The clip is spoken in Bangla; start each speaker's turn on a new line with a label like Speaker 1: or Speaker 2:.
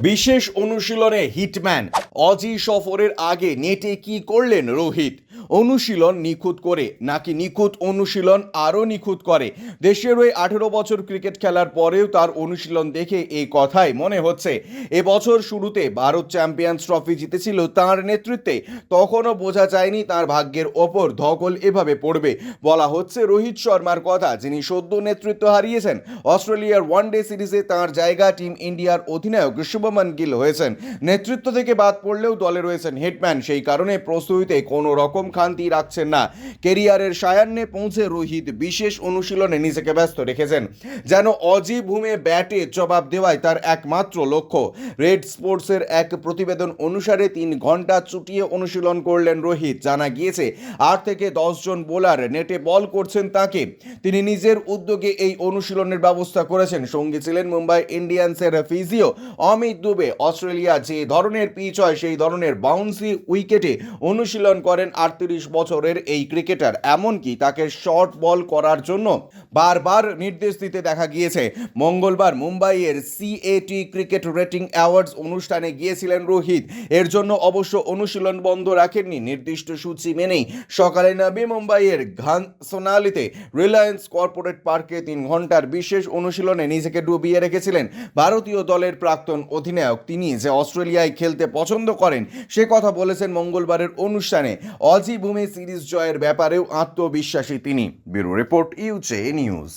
Speaker 1: বিশেষ অনুশীলনে হিটম্যান অজি সফরের আগে নেটে কি করলেন রোহিত? অনুশীলন নিখুঁত করে, নাকি নিখুঁত অনুশীলন আরও নিখুঁত করে? দেশের হয়ে আঠেরো বছর ক্রিকেট খেলার পরেও তার অনুশীলন দেখে এই কথাই মনে হচ্ছে। এবছর শুরুতে ভারত চ্যাম্পিয়ন্স ট্রফি জিতেছিল তার নেতৃত্বে। তখনও বোঝা যায়নি তার ভাগ্যের ওপর ধকল এভাবে পড়বে। বলা হচ্ছে রোহিত শর্মার কথা, যিনি সদ্য নেতৃত্ব হারিয়েছেন, অস্ট্রেলিয়ার ওয়ানডে সিরিজে তার জায়গা টিম ইন্ডিয়ার অধিনায়ক শুভমন গিল হয়েছেন। নেতৃত্ব থেকে বাদ পড়লেও দলে রয়েছেন হেডম্যান, সেই কারণে প্রস্তুতিতে কোনো রকম খান্তি রাখছেন না। কেরিয়ারের সায়ান্নে পৌঁছে রোহিত বিশেষ অনুশীলনে নিজেকে ব্যস্ত রেখেছেন। যেন অজীব ভূমে ব্যাটে জবাব দেওয়াই তার একমাত্র লক্ষ্য। রেড স্পোর্টসের এক প্রতিবেদন অনুসারে তিন ঘণ্টা চুটিয়ে অনুশীলন করলেন রোহিত। জানা গিয়েছে, আট থেকে দশজন বোলার নেটে বল করছেন তাকে। তিনি নিজের উদ্যোগে এই অনুশীলনের ব্যবস্থা করেছেন। সঙ্গী ছিলেন মুম্বাই ইন্ডিয়ান্সের ফিজিও অমিত দুবে। অস্ট্রেলিয়া যে ধরনের পিচ হয়, সেই ধরনের বাউন্সি উইকেটে অনুশীলন করেন আটত্রিশ বছরের এই ক্রিকেটার। এমনকি তাকে শর্ট বল করার জন্য বারবার নির্দেশ দিতে দেখা গিয়েছে। মঙ্গলবার মুম্বাইয়ের সিএটি ক্রিকেট রেটিং অ্যাওয়ার্ডস অনুষ্ঠানে গিয়েছিলেন রোহিত। এর জন্য অবশ্য অনুশীলন বন্ধ রাখেননি। নির্দিষ্ট সূচি মেনেই সকালে নবী মুম্বাইয়ের ঘান সোনালিতে রিলায়েন্স কর্পোরেট পার্কে তিন ঘণ্টার বিশেষ অনুশীলনে নিজেকে ডুবিয়ে রেখেছিলেন ভারতীয় দলের প্রাক্তন অধিনায়ক। তিনি যে অস্ট্রেলিয়ায় খেলতে পছন্দ করেন, সে কথা বলেছেন মঙ্গলবারের অনুষ্ঠানে। অজি ভূমি সিরিজ জয়ের ব্যাপারেও আত্মবিশ্বাসী তিনি। ব্যুরো রিপোর্ট ইউচে নিউজ।